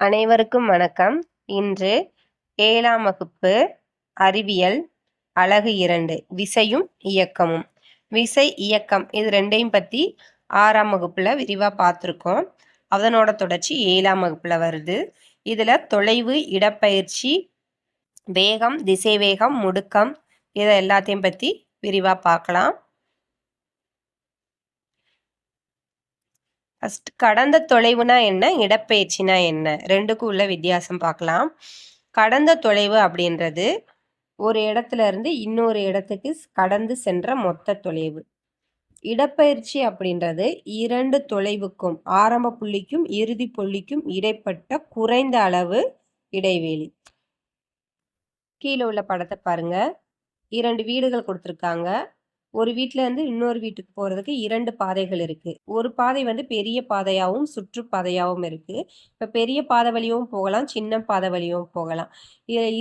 அனைவருக்கும் வணக்கம். இன்று ஏழாம் வகுப்பு அறிவியல் அழகு இரண்டு விசையும் இயக்கமும். விசை இயக்கம் இது ரெண்டையும் பற்றி ஆறாம் வகுப்பில் விரிவாக பார்த்துருக்கோம் அதனோட தொடர்ச்சி ஏழாம் வகுப்பில் வருது. இதில் தொலைவு இடப்பயிற்சி வேகம் திசை வேகம் முடுக்கம் இதை எல்லாத்தையும் பற்றி விரிவாக பார்க்கலாம் ஃபஸ்ட் கடந்த தொலைவுனா என்ன? இடப்பெயர்ச்சினா என்ன? ரெண்டுக்கும் உள்ள வித்தியாசம் பார்க்கலாம். கடந்த தொலைவு அப்படின்றது ஒரு இடத்துல இருந்து இன்னொரு இடத்துக்கு கடந்து சென்ற மொத்த தொலைவு. இடப்பெயர்ச்சி அப்படின்றது இரண்டு தொலைவுக்கும் ஆரம்ப புள்ளிக்கும் இறுதி புள்ளிக்கும் இடைப்பட்ட குறைந்த அளவு இடைவெளி. கீழே உள்ள படத்தை பாருங்க. இரண்டு வீடுகள் கொடுத்துருக்காங்க. ஒரு வீட்டுல இருந்து இன்னொரு வீட்டுக்கு போறதுக்கு இரண்டு பாதைகள் இருக்கு. ஒரு பாதை வந்து பெரிய பாதையாகவும் சுற்றுப்பாதையாகவும் இருக்கு. இப்ப பெரிய பாதை வழியும் போகலாம் சின்ன பாதை வழியும் போகலாம்.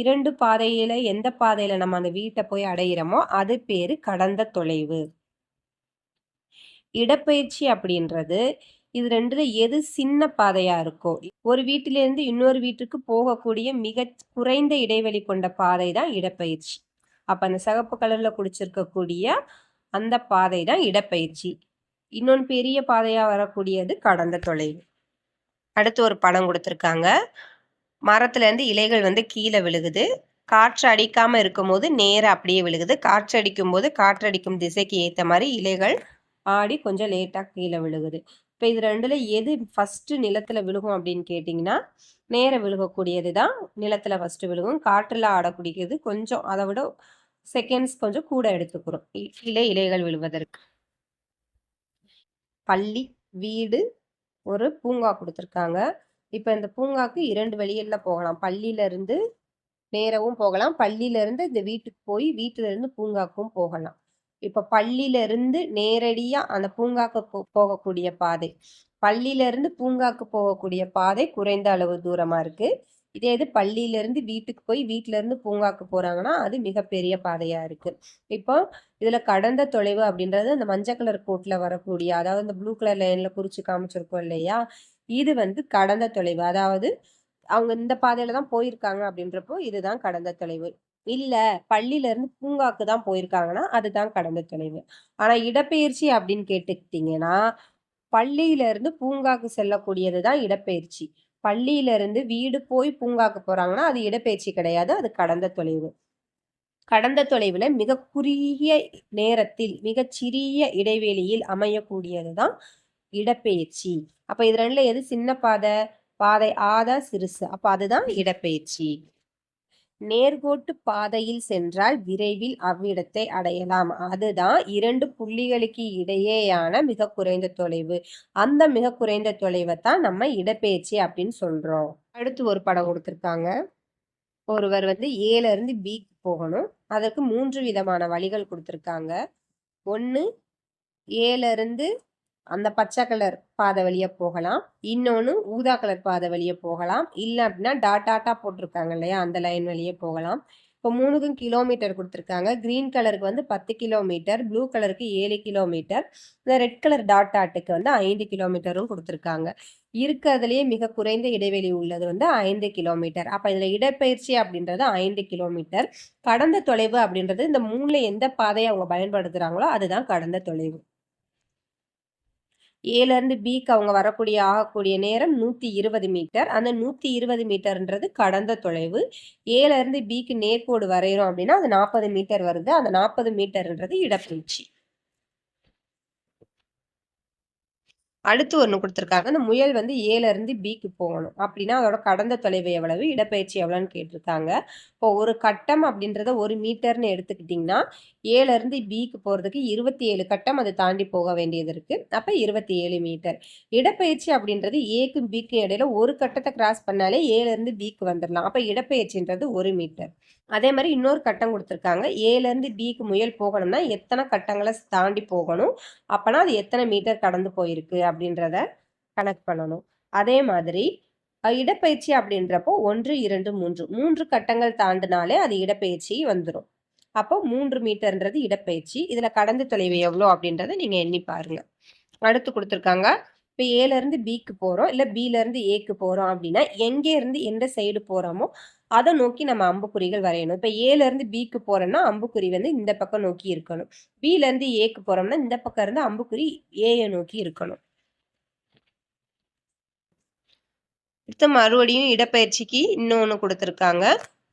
இரண்டு பாதையில எந்த பாதையில நம்ம அந்த வீட்டை போய் அடையிறோமோ அது பேரு கடந்த தொலைவு. இடப்பெயர்ச்சி அப்படின்றது இது ரெண்டுல எது சின்ன பாதையா இருக்கோ ஒரு வீட்டிலிருந்து இன்னொரு வீட்டுக்கு போகக்கூடிய மிக குறைந்த இடைவெளி கொண்ட பாதை தான் இடப்பயிற்சி அப்ப அந்த சிகப்பு கலர்ல குடிச்சிருக்கக்கூடிய அந்த பாதை தான் இடப்பயிற்சி இன்னொன்று பெரிய பாதையாக வரக்கூடியது கடந்த தொலைவு. அடுத்து ஒரு படம் கொடுத்துருக்காங்க. மரத்துலேருந்து இலைகள் வந்து கீழே விழுகுது. காற்று அடிக்காமல் இருக்கும்போது நேராக அப்படியே விழுகுது. காற்று அடிக்கும் போது காற்று அடிக்கும் திசைக்கு ஏற்ற மாதிரி இலைகள் ஆடி கொஞ்சம் லேட்டாக கீழே விழுகுது. இப்போ இது ரெண்டில் எது ஃபஸ்ட்டு நிலத்தில் விழுகும் அப்படின்னு கேட்டிங்கன்னா நேரம் விழுகக்கூடியது தான் நிலத்தில் ஃபஸ்ட்டு விழுகும். காற்றில் ஆடக்கூடியது கொஞ்சம் அதை விட செகண்ட்ஸ் கொஞ்சம் கூட எடுத்துக்கிறோம் கீழே இலைகள் விழுவதற்கு. பள்ளி வீடு ஒரு பூங்கா கொடுத்துருக்காங்க. இப்போ இந்த பூங்காக்கு இரண்டு வழிகளில் போகலாம். பள்ளியிலேருந்து நேரவும் போகலாம். பள்ளியிலேருந்து இந்த வீட்டுக்கு போய் வீட்டிலேருந்து பூங்காக்கும் போகலாம். இப்போ பள்ளியிலேருந்து நேரடியாக அந்த பூங்காக்கு போகக்கூடிய பாதை. பள்ளியிலேருந்து பூங்காக்கு போகக்கூடிய பாதை குறைந்த அளவு தூரமாக இருக்குது இதே இது பள்ளியிலேருந்து வீட்டுக்கு போய் வீட்டிலேருந்து பூங்காக்கு போகிறாங்கன்னா அது மிகப்பெரிய பாதையாக இருக்குது இப்போ இதில் கடந்த தொலைவு அப்படின்றது அந்த மஞ்சள் கலர் கோட்டில் வரக்கூடிய அதாவது இந்த ப்ளூ கலர் லைனில் குறித்து காமிச்சிருக்கோம் இல்லையா? இது வந்து கடந்த தொலைவு. அதாவது அவங்க இந்த பாதையில தான் போயிருக்காங்க அப்படின்றப்போ இதுதான் கடந்த தொலைவு. இல்ல பள்ளியில இருந்து பூங்காக்கு தான் போயிருக்காங்கன்னா அதுதான் கடந்த தொலைவு. ஆனா இடப்பெயர்ச்சி அப்படின்னு கேட்டுக்கிட்டீங்கன்னா பள்ளியில இருந்து பூங்காக்கு செல்லக்கூடியது தான் இடப்பெயர்ச்சி. பள்ளியிலிருந்து வீடு போய் பூங்காக்கு போகிறாங்கன்னா அது இடப்பெயர்ச்சி கிடையாது அது கடந்த தொலைவு. கடந்த தொலைவில் மிக குறுகிய நேரத்தில் மிகச்சிறிய இடைவெளியில் அமையக்கூடியது தான் இடப்பெயர்ச்சி. அப்போ இது ரெண்டில் எது சின்ன பாதை? பாதை ஆதா சிறுசு. அப்போ அதுதான் இடப்பெயர்ச்சி. நேர்கோட்டு பாதையில் சென்றால் விரைவில் அவ்விடத்தை அடையலாம். அதுதான் இரண்டு புள்ளிகளுக்கு இடையேயான மிக குறைந்த தொலைவு. அந்த மிக குறைந்த தொலைவை தான் நம்ம இடப்பெயர்ச்சி அப்படின்னு சொல்றோம். அடுத்து ஒரு படம் கொடுத்துருக்காங்க. ஒருவர் வந்து ஏல இருந்து பிக்கு போகணும். அதற்கு மூன்று விதமான வழிகள் கொடுத்துருக்காங்க. ஒன்று ஏல இருந்து அந்த பச்சை கலர் பாதை வழியாக போகலாம். இன்னொன்று ஊதா கலர் பாதை வழியாக போகலாம். இல்லை அப்படின்னா டாட் டாட்டா போட்டிருக்காங்க இல்லையா? அந்த லைன் வழியே போகலாம். இப்போ மூணுக்கும் கிலோமீட்டர் கொடுத்துருக்காங்க. க்ரீன் கலருக்கு வந்து பத்து கிலோமீட்டர் ப்ளூ கலருக்கு ஏழு கிலோமீட்டர் இந்த ரெட் கலர் டாட் டாட்டுக்கு வந்து ஐந்து கிலோமீட்டரும் கொடுத்துருக்காங்க. இருக்கிறதுலேயே மிக குறைந்த இடைவெளி உள்ளது வந்து ஐந்து கிலோமீட்டர் அப்போ இதில் இடப்பயிற்சி அப்படின்றது ஐந்து கிலோமீட்டர் கடந்த தொலைவு அப்படின்றது இந்த மூணில் எந்த பாதையை அவங்க பயன்படுத்துகிறாங்களோ அதுதான் கடந்த தொலைவு. ஏலேருந்து பிக்கு அவங்க வரக்கூடிய ஆகக்கூடிய நேரம் நூற்றி இருபது மீட்டர். அந்த நூற்றி இருபது மீட்டர்ன்றது கடந்த தொலைவு. ஏலேருந்து பிக்கு நேர்கோடு வரைகிறோம் அப்படின்னா அது நாற்பது மீட்டர் வருது. அந்த நாற்பது மீட்டர்ன்றது இடப்பயிற்சி அடுத்து ஒன்று கொடுத்துருக்காங்க. அந்த முயல் வந்து ஏலேருந்து பிக்கு போகணும். அப்படின்னா அதோட கடந்த தொலைவு எவ்வளவு? இடப்பெயர்ச்சி எவ்வளோன்னு கேட்டிருக்காங்க. இப்போ ஒரு கட்டம் அப்படின்றத ஒரு மீட்டர்னு எடுத்துக்கிட்டிங்கன்னா ஏலேருந்து பிக்கு போகிறதுக்கு இருபத்தி ஏழு கட்டம் அதை தாண்டி போக வேண்டியது இருக்குது அப்போ இருபத்தி ஏழு மீட்டர். இடப்பெயர்ச்சி அப்படின்றது ஏக்கும் பிக்கும் இடையில ஒரு கட்டத்தை கிராஸ் பண்ணாலே ஏலேருந்து பிக்கு வந்துடலாம் அப்போ இடப்பெயர்ச்சின்றது ஒரு மீட்டர். அதே மாதிரி இன்னொரு கட்டம் கொடுத்துருக்காங்க. ஏலேருந்து பிக்கு முயல் போகணும்னா எத்தனை கட்டங்களை தாண்டி போகணும்? அப்போனா அது எத்தனை மீட்டர் கடந்து போயிருக்கு அப்படின்றத கனெக்ட் பண்ணணும். அதே மாதிரி இடப்பயிற்சி அப்படின்றப்போ ஒன்று இரண்டு மூன்று. மூன்று கட்டங்கள் தாண்டினாலே அது இடப்பயிற்சி வந்துடும் அப்போ மூன்று மீட்டர்ன்றது இடப்பயிற்சி இதில் கடந்த தொலைவு எவ்வளோ அப்படின்றத நீங்கள் எண்ணி பாருங்க. அடுத்து கொடுத்துருக்காங்க இப்போ ஏலேருந்து பிக்கு போகிறோம் இல்லை பிலேருந்து ஏக்கு போகிறோம் அப்படின்னா எங்கேருந்து எந்த சைடு போகிறோமோ அதை நோக்கி நம்ம அம்புக்குறிகள் வரையணும். இப்போ ஏலேருந்து பிக்கு போகிறோம்னா அம்புக்குறி வந்து இந்த பக்கம் நோக்கி இருக்கணும். பிலேருந்து ஏக்கு போகிறோம்னா இந்த பக்கம் இருந்து அம்புக்குறி ஏயை நோக்கி இருக்கணும். அடுத்து மறுபடியும் இடப்பயிற்சிக்கு இன்னொன்று கொடுத்துருக்காங்க.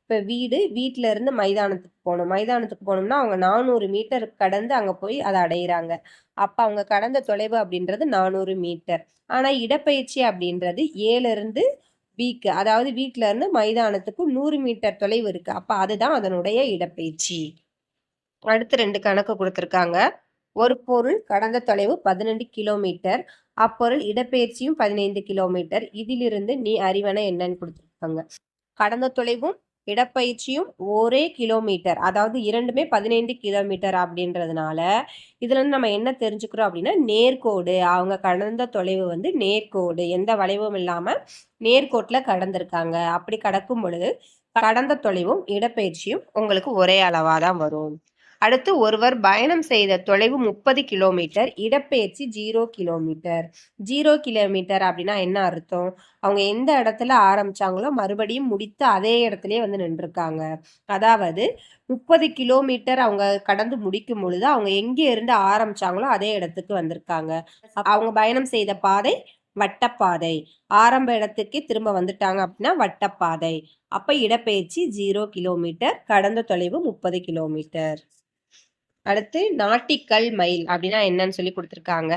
இப்போ வீடு வீட்டில இருந்து மைதானத்துக்கு போகணும். மைதானத்துக்கு போகணும்னா அவங்க நானூறு மீட்டர் கடந்து அங்கே போய் அதை அடையிறாங்க. அப்போ அவங்க கடந்த தொலைவு அப்படின்றது நானூறு மீட்டர். ஆனால் இடப்பயிற்சி அப்படின்றது ஏழுலேருந்து வீக்கு அதாவது வீட்டில இருந்து மைதானத்துக்கு நூறு மீட்டர் தொலைவு இருக்கு. அப்போ அதுதான் அதனுடைய இடப்பெயர்ச்சி. அடுத்து ரெண்டு கணக்கு கொடுத்துருக்காங்க. ஒரு பொருள் கடந்த தொலைவு பதினெண்டு கிலோமீட்டர் அப்பொருள் இடப்பெயர்ச்சியும் பதினைந்து கிலோமீட்டர். இதிலிருந்து நீ அறிவன என்னன்னு கொடுத்துருக்காங்க. கடந்த தொலைவும் இடப்பயிற்சியும் ஒரே கிலோமீட்டர் அதாவது இரண்டுமே பதினைந்து கிலோமீட்டர் அப்படின்றதுனால இதுலேருந்து நம்ம என்ன தெரிஞ்சுக்கிறோம் அப்படின்னா நேர்கோடு. அவங்க கடந்த தொலைவு வந்து நேர்கோடு. எந்த வளைவும் இல்லாமல் நேர்கோட்டில் கடந்திருக்காங்க. அப்படி கடக்கும் பொழுது கடந்த தொலைவும் இடப்பயிற்சியும் உங்களுக்கு ஒரே அளவாக தான் வரும். அடுத்து ஒருவர் பயணம் செய்த தொலைவு முப்பது கிலோமீட்டர் இடப்பெயர்ச்சி ஜீரோ கிலோமீட்டர். ஜீரோ கிலோமீட்டர் அப்படின்னா என்ன அர்த்தம்? அவங்க எந்த இடத்துல ஆரம்பிச்சாங்களோ மறுபடியும் முடித்து அதே இடத்துலயே வந்து நின்றுருக்காங்க. அதாவது முப்பது கிலோமீட்டர் அவங்க கடந்து முடிக்கும் பொழுது அவங்க எங்கே இருந்து ஆரம்பிச்சாங்களோ அதே இடத்துக்கு வந்திருக்காங்க. அவங்க பயணம் செய்த பாதை வட்டப்பாதை. ஆரம்ப இடத்துக்கு திரும்ப வந்துட்டாங்க அப்படின்னா வட்டப்பாதை. அப்ப இடப்பெயர்ச்சி ஜீரோ கிலோமீட்டர் கடந்த தொலைவு முப்பது கிலோமீட்டர். அடுத்து நாட்டிக்கல் மைல் அப்படின்னா என்னன்னு சொல்லி கொடுத்துருக்காங்க.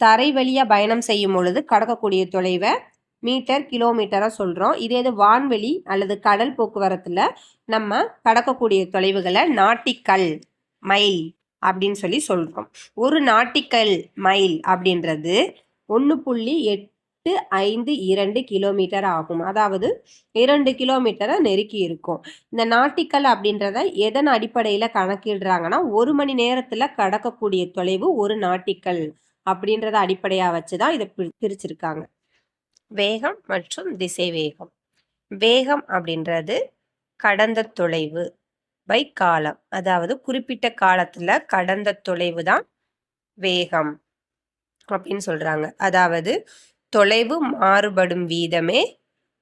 தரை வழியா பயணம் செய்யும் பொழுது கடக்கக்கூடிய தொலைவை மீட்டர் கிலோமீட்டரா சொல்றோம். இதே இது வான்வெளி அல்லது கடல் போக்குவரத்துல நம்ம கடக்கக்கூடிய தொலைவுகளை நாட்டிக்கல் மைல் அப்படின்னு சொல்லி சொல்றோம். ஒரு நாட்டிக்கல் மைல் அப்படின்றது ஒன்று புள்ளி எட்டு எட்டு ஐந்து இரண்டு கிலோமீட்டர் ஆகும். அதாவது இரண்டு கிலோமீட்டரை நெருக்கி இருக்கும். இந்த நாட்டிக்கல் அப்படின்றத எதன் அடிப்படையில் கணக்கிடுறாங்கன்னா ஒரு மணி நேரத்தில் கடக்கக்கூடிய தொலைவு ஒரு நாட்டிக்கல் அப்படின்றத அடிப்படையாக வச்சு தான் இதை பிரிச்சிருக்காங்க. வேகம் மற்றும் திசை வேகம் வேகம் அப்படின்றது கடந்த தொலைவு பை காலம். அதாவது குறிப்பிட்ட காலத்தில் கடந்த தொலைவு தான் வேகம் அப்படின்னு சொல்றாங்க. அதாவது தொலைவு மாறுபடும் வீதமே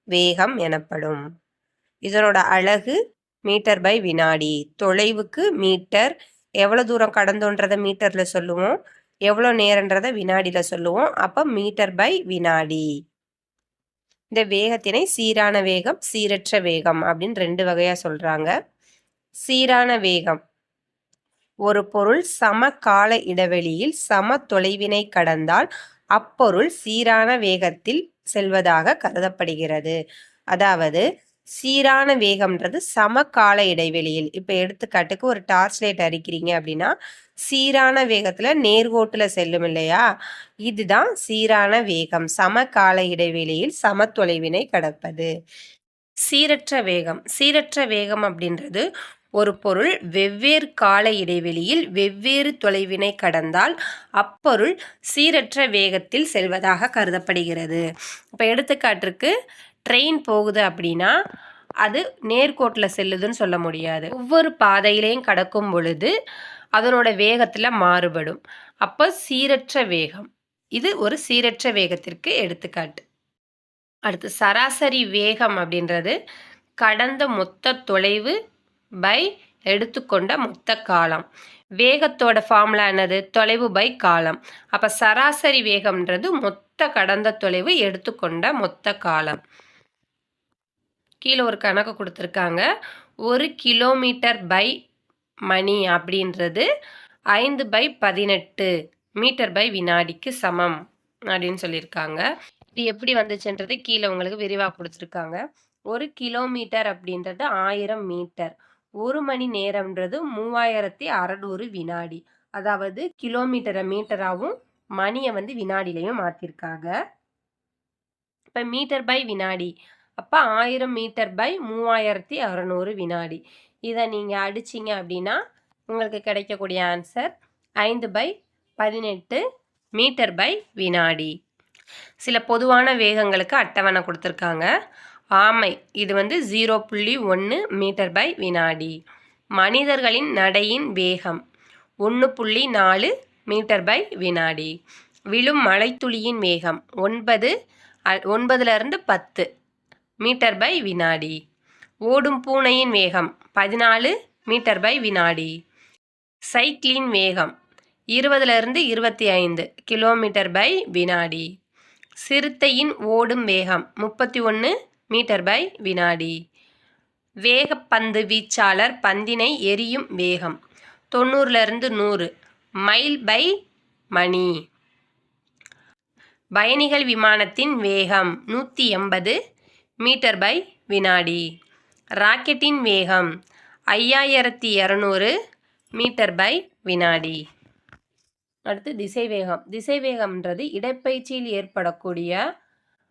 வேகம் எனப்படும். இதனோட அழகு மீட்டர் பை வினாடி. தொலைவுக்கு மீட்டர் எவ்வளோ தூரம் கடந்தோன்றதை மீட்டரில் சொல்லுவோம் எவ்வளோ நேரன்றதை வினாடியில் சொல்லுவோம் அப்போ மீட்டர் பை வினாடி. இந்த வேகத்தினை சீரான வேகம் சீரற்ற வேகம் அப்படின்னு ரெண்டு வகையாக சொல்கிறாங்க சீரான வேகம் ஒரு பொருள் சம கால இடைவெளியில் சம தொலைவினை கடந்தால் அப்பொருள் சீரான வேகத்தில் செல்வதாக கருதப்படுகிறது. அதாவது சீரான வேகம்ன்றது சம கால இடைவெளியில். இப்போ எடுத்துக்காட்டுக்கு ஒரு டார்ச் லைட் அரிக்கிறீங்க அப்படின்னா சீரான வேகத்தில் நேர்கோட்டில் செல்லும் இல்லையா? இதுதான் சீரான வேகம். சம கால இடைவெளியில் சம தொலைவினை கடப்பது. சீரற்ற வேகம். சீரற்ற வேகம் அப்படின்றது ஒரு பொருள் வெவ்வேறு கால இடைவெளியில் வெவ்வேறு தொலைவினை கடந்தால் அப்பொருள் சீரற்ற வேகத்தில் செல்வதாக கருதப்படுகிறது. இப்போ எடுத்துக்காட்டுக்கு ட்ரெயின் போகுது அப்படின்னா அது நேர்கோட்டில் செல்லுதுன்னு சொல்ல முடியாது. ஒவ்வொரு பாதையிலையும் கடக்கும் பொழுது அதனோட வேகத்தில் மாறுபடும். அப்போ சீரற்ற வேகம். இது ஒரு சீரற்ற வேகத்திற்கு எடுத்துக்காட்டு. அடுத்து சராசரி வேகம் அப்படின்றது கடந்த மொத்த தொலைவு பை எடுத்துக்கொண்ட மொத்த காலம். வேகத்தோட ஃபார்முலா என்னது? தொலைவு பை காலம். அப்போ சராசரி வேகம்ன்றது மொத்த கடந்த தொலைவு எடுத்துக்கொண்ட மொத்த காலம். கீழே ஒரு கணக்கு கொடுத்துருக்காங்க. ஒரு கிலோமீட்டர் பை மணி அப்படின்றது ஐந்து பை பதினெட்டு மீட்டர் பை வினாடிக்கு சமம் அப்படின்னு சொல்லியிருக்காங்க. இது எப்படி வந்துச்சுன்றது கீழே உங்களுக்கு விரிவாக கொடுத்துருக்காங்க. ஒரு கிலோமீட்டர் அப்படின்றது ஆயிரம் மீட்டர் ஒரு மணி நேரம்ன்றது மூவாயிரத்தி அறநூறு வினாடி. அதாவது கிலோமீட்டரை மீட்டராகவும் மணியை வந்து வினாடிலையும் மாற்றிருக்காங்க இப்போ மீட்டர் பை வினாடி. அப்போ ஆயிரம் மீட்டர் பை மூவாயிரத்தி அறநூறு வினாடி. இதை நீங்கள் அடிச்சிங்க அப்படின்னா உங்களுக்கு கிடைக்கக்கூடிய ஆன்சர் ஐந்து பை பதினெட்டு மீட்டர் பை வினாடி. சில பொதுவான வேகங்களுக்கு அட்டவணை கொடுத்துருக்காங்க. ஆமை. இது வந்து ஜீரோ புள்ளி ஒன்று மீட்டர் பை வினாடி. மனிதர்களின் நடையின் வேகம் ஒன்று புள்ளி நாலு மீட்டர் பை வினாடி. விழும் மழைத்துளியின் வேகம் ஒன்பது அ- ஒன்பதுலேருந்து பத்து மீட்டர் பை வினாடி. ஓடும் பூனையின் வேகம் பதினாலு மீட்டர் பை வினாடி. சைக்கிளின் வேகம் இருபதுலேருந்து இருபத்தி ஐந்து கிலோமீட்டர் பை வினாடி. சிறுத்தையின் ஓடும் வேகம் முப்பத்தி ஒன்று மீட்டர் பை வினாடி. வேகப்பந்து வீச்சாளர் பந்தினை எரியும் வேகம். தொண்ணூறுலேருந்து நூறு. மைல் பை மணி. பயணிகள் விமானத்தின் வேகம் நூற்றி எண்பது மீட்டர் பை வினாடி. ராக்கெட்டின் வேகம் ஐயாயிரத்தி இரநூறு மீட்டர் பை வினாடி. அடுத்து திசைவேகம். திசைவேகம்ன்றது இடப்பயிற்சியில் ஏற்படக்கூடிய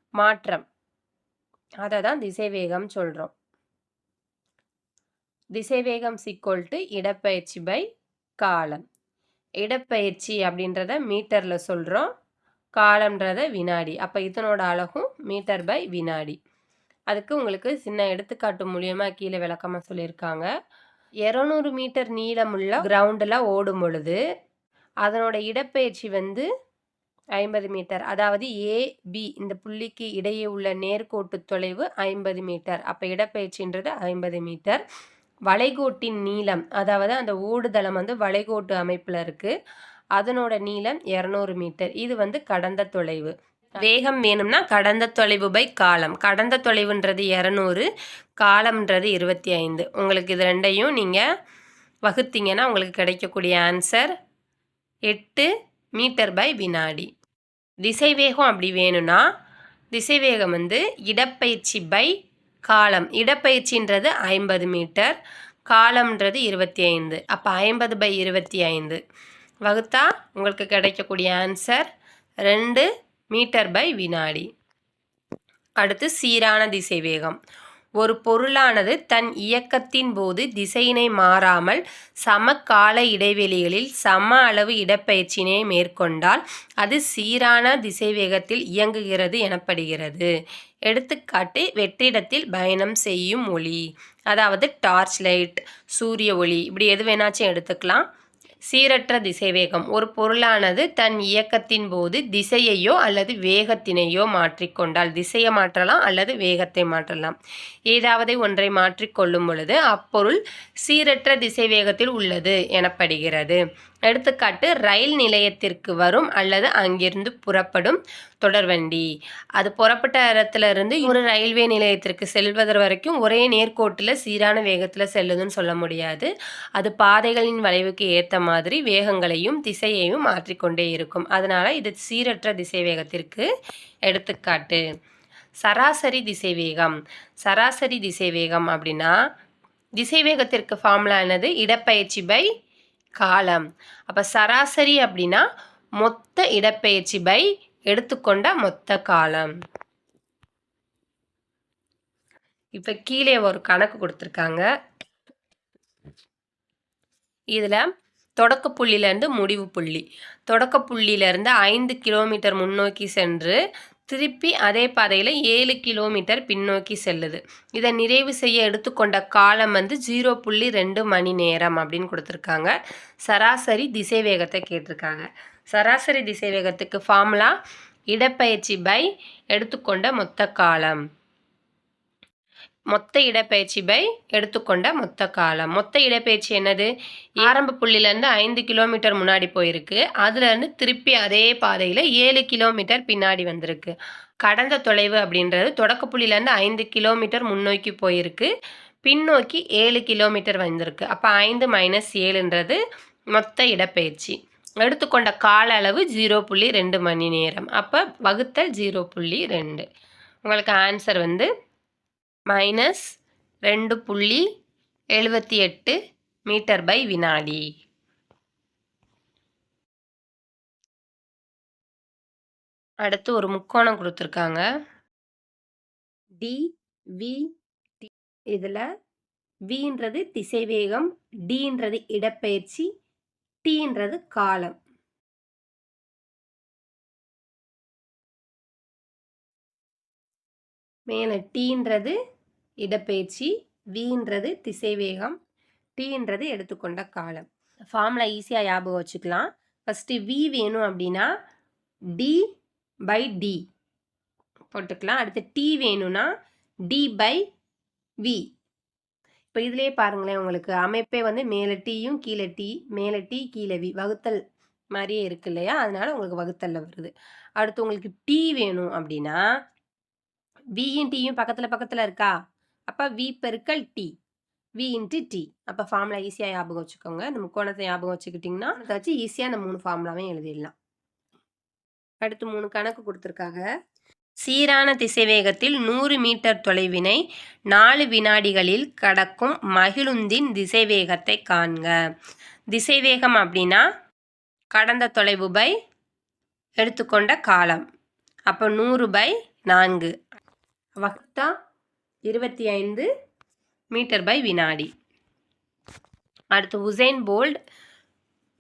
மாற்றம். அதை தான் திசைவேகம் சொல்கிறோம் திசைவேகம் சிக்கோல் டு இடப்பெயர்ச்சி பை காலம். இடப்பெயர்ச்சி அப்படின்றத மீட்டரில் சொல்கிறோம் காலம்ன்றத வினாடி. அப்போ இதனோட அழகும் மீட்டர் பை வினாடி. அதுக்கு உங்களுக்கு சின்ன எடுத்துக்காட்டு மூலியமாக கீழே விளக்கமாக சொல்லியிருக்காங்க. இரநூறு மீட்டர் நீளமுள்ள கிரவுண்டில் ஓடும் பொழுது அதனோட இடப்பெயர்ச்சி வந்து ஐம்பது மீட்டர். அதாவது ஏபி இந்த புள்ளிக்கு இடையே உள்ள நேர்கோட்டு தொலைவு ஐம்பது மீட்டர். அப்போ இடப்பெயர்ச்சின்றது ஐம்பது மீட்டர். வளைகோட்டின் நீளம் அதாவது அந்த ஓடுதளம் வந்து வளைகோட்டு அமைப்பில் இருக்குது அதனோட நீளம் இரநூறு மீட்டர். இது வந்து கடந்த தொலைவு. வேகம் வேணும்னா கடந்த தொலைவு பை காலம். கடந்த தொலைவுன்றது இரநூறு காலம்ன்றது இருபத்தி ஐந்து உங்களுக்கு இது ரெண்டையும் நீங்கள் வகுத்தீங்கன்னா உங்களுக்கு கிடைக்கக்கூடிய ஆன்சர் எட்டு மீட்டர் பை வினாடி. திசைவேகம் அப்படி வேணும்னா திசைவேகம் வந்து இடப்பயிற்சி பை காலம். இடப்பயிற்சின்றது ஐம்பது மீட்டர் காலம்ன்றது இருபத்தி ஐந்து அப்போ ஐம்பது பை இருபத்தி ஐந்து வகுத்தா உங்களுக்கு கிடைக்கக்கூடிய ஆன்சர் ரெண்டு மீட்டர் பை வினாடி. அடுத்து சீரான திசைவேகம். ஒரு பொருளானது தன் இயக்கத்தின் போது திசையினை மாறாமல் சமகால இடைவெளிகளில் சம அளவு இடப்பெயர்ச்சியினை மேற்கொண்டால் அது சீரான திசைவேகத்தில் இயங்குகிறது எனப்படுகிறது. எடுத்துக்காட்டு வெற்றிடத்தில் பயணம் செய்யும் ஒளி அதாவது டார்ச் லைட் சூரிய ஒளி இப்படி எது வேணாச்சும் எடுத்துக்கலாம். சீரற்ற திசைவேகம். ஒரு பொருளானது தன் இயக்கத்தின் போது திசையையோ அல்லது வேகத்தினையோ மாற்றிக்கொண்டால் திசையை மாற்றலாம் அல்லது வேகத்தை மாற்றலாம். ஏதாவது ஒன்றை மாற்றிக்கொள்ளும் பொழுது அப்பொருள் சீரற்ற திசைவேகத்தில் உள்ளது எனப்படுகிறது. எடுத்துக்காட்டு ரயில் நிலையத்திற்கு வரும் அல்லது அங்கிருந்து புறப்படும் தொடர்வண்டி அது புறப்பட்ட இடத்துல இருந்து ஒரு ரயில்வே நிலையத்திற்கு செல்வது வரைக்கும் ஒரே நேர்கோட்டில் சீரான வேகத்தில் செல்லுதுன்னு சொல்ல முடியாது. அது பாதைகளின் வளைவுக்கு ஏற்ற மாதிரி வேகங்களையும் திசையையும் மாற்றிக்கொண்டே இருக்கும். அதனால் இது சீரற்ற திசை வேகத்திற்கு எடுத்துக்காட்டு சராசரி திசை வேகம் சராசரி திசை வேகம் அப்படின்னா திசை வேகத்திற்கு ஃபார்முலா என்னது? இடப்பயிற்சி பை காலம். அப்போ சராசரி அப்படின்னா மொத்த இடப்பெயர்ச்சி பை எடுத்துக்கொண்ட மொத்த காலம். இப்போ கீழே ஒரு கணக்கு கொடுத்துருக்காங்க. இதில் தொடக்க புள்ளியிலேருந்து முடிவு புள்ளி. தொடக்க புள்ளியிலேருந்து ஐந்து கிலோமீட்டர் முன்னோக்கி சென்று திருப்பி அதே பாதையில் ஏழு கிலோமீட்டர் பின்னோக்கி செல்லுது. இதை நிறைவு செய்ய எடுத்துக்கொண்ட காலம் வந்து ஜீரோ புள்ளி ரெண்டு மணி நேரம் அப்படின்னு கொடுத்துருக்காங்க. சராசரி திசை வேகத்தை கேட்டிருக்காங்க. சராசரி திசை வேகத்துக்கு ஃபார்முலா இடப்பயிற்சி பை எடுத்துக்கொண்ட மொத்த காலம். மொத்த இடப்பெயர்ச்சி பை எடுத்துக்கொண்ட மொத்த காலம். மொத்த இடப்பெயர்ச்சி என்னது? ஆரம்ப புள்ளியிலேருந்து ஐந்து கிலோமீட்டர் முன்னாடி போயிருக்கு. அதுலேருந்து திருப்பி அதே பாதையில் ஏழு கிலோமீட்டர் பின்னாடி வந்திருக்கு. கடந்த தொலைவு அப்படின்றது தொடக்க புள்ளியிலேருந்து ஐந்து கிலோமீட்டர் முன்னோக்கி போயிருக்கு. பின்னோக்கி ஏழு கிலோமீட்டர் வந்திருக்கு. அப்போ ஐந்து மைனஸ் ஏழுன்றது மொத்த இடப்பெயர்ச்சி. எடுத்துக்கொண்ட கால அளவு ஜீரோ புள்ளி ரெண்டு மணி நேரம். அப்போ வகுத்தல் ஜீரோ புள்ளி ரெண்டு. உங்களுக்கு ஆன்சர் வந்து மைனஸ் ரெண்டு புள்ளி எழுபத்தி எட்டு மீட்டர் பை வினாடி. அடுத்து ஒரு முக்கோணம் கொடுத்துருக்காங்க. டி வி டி இதில் வின்றது திசைவேகம் டின்றது இடப்பெயர்ச்சி டீன்றது காலம். மேலே டீன்றது இடப்பெயர்ச்சி வின்றது திசைவேகம் டீன்றது எடுத்துக்கொண்ட காலம். ஃபார்முலா ஈஸியாக ஞாபகம் வச்சுக்கலாம். ஃபஸ்ட்டு வி வேணும் அப்படின்னா டி பை டி போட்டுக்கலாம். அடுத்து டி வேணும்னா டி பை வி இப்போ இதுலேயே பாருங்களேன் உங்களுக்கு. அமைப்பே வந்து மேலே டீயும் கீழே டீ மேலே டீ கீழே வி வகுத்தல் மாதிரியே இருக்கு இல்லையா? அதனால உங்களுக்கு வகுத்தலில் வருது. அடுத்து உங்களுக்கு டீ வேணும் அப்படின்னா வியும் டீயும் பக்கத்தில் பக்கத்தில் இருக்கா? அப்போ வி பெருக்கல் டி வி இன்ட்டு டி அப்போ ஃபார்முலா ஈஸியாக ஞாபகம் வச்சுக்கோங்க. இந்த முக்கோணத்தை ஞாபகம் வச்சுக்கிட்டிங்கன்னா அதை வச்சு ஈஸியாக அந்த மூணு ஃபார்முலாவையும் எழுதிடலாம். அடுத்து மூணு கணக்கு கொடுத்துருக்காங்க. சீரான திசைவேகத்தில் நூறு மீட்டர் தொலைவினை நாலு வினாடிகளில் கடக்கும் மகிழுந்தின் திசைவேகத்தை காண்க. திசைவேகம் அப்படின்னா கடந்த தொலைவு பை எடுத்துக்கொண்ட காலம். அப்போ நூறு பை நான்கு. வகுத்தா இருபத்தி ஐந்து மீட்டர் பை வினாடி. அடுத்து உசைன் போல்ட்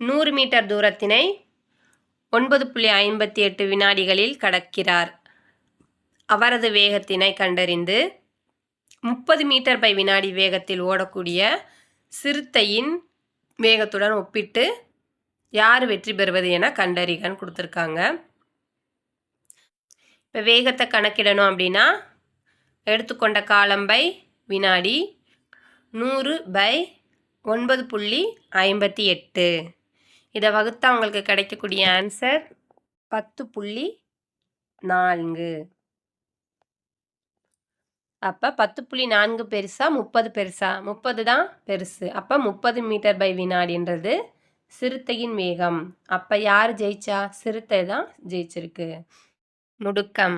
நூறு மீட்டர் தூரத்தினை ஒன்பது புள்ளி ஐம்பத்தி எட்டு வினாடிகளில் கடக்கிறார். அவரது வேகத்தினை கண்டறிந்து முப்பது மீட்டர் பை வினாடி வேகத்தில் ஓடக்கூடிய சிறுத்தையின் வேகத்துடன் ஒப்பிட்டு யார் வெற்றி பெறுவது என கண்டறிகன்னு கொடுத்துருக்காங்க. இப்போ வேகத்தை கணக்கிடணும் அப்படின்னா எடுத்துக்கொண்ட காலம் பை வினாடி நூறு பை ஒன்பது புள்ளி ஐம்பத்தி எட்டு. இதை வகுத்தா உங்களுக்கு கிடைக்கக்கூடிய ஆன்சர் பத்து புள்ளி நான்கு. அப்போ பத்து புள்ளி நான்கு பெருசா முப்பது பெருசா? முப்பது தான் பெருசு. அப்போ முப்பது மீட்டர் பை வினாடின்றது சிறுத்தையின் வேகம். அப்போ யார் ஜெயிச்சா? சிறுத்தை தான் ஜெயிச்சிருக்கு. முடுக்கம்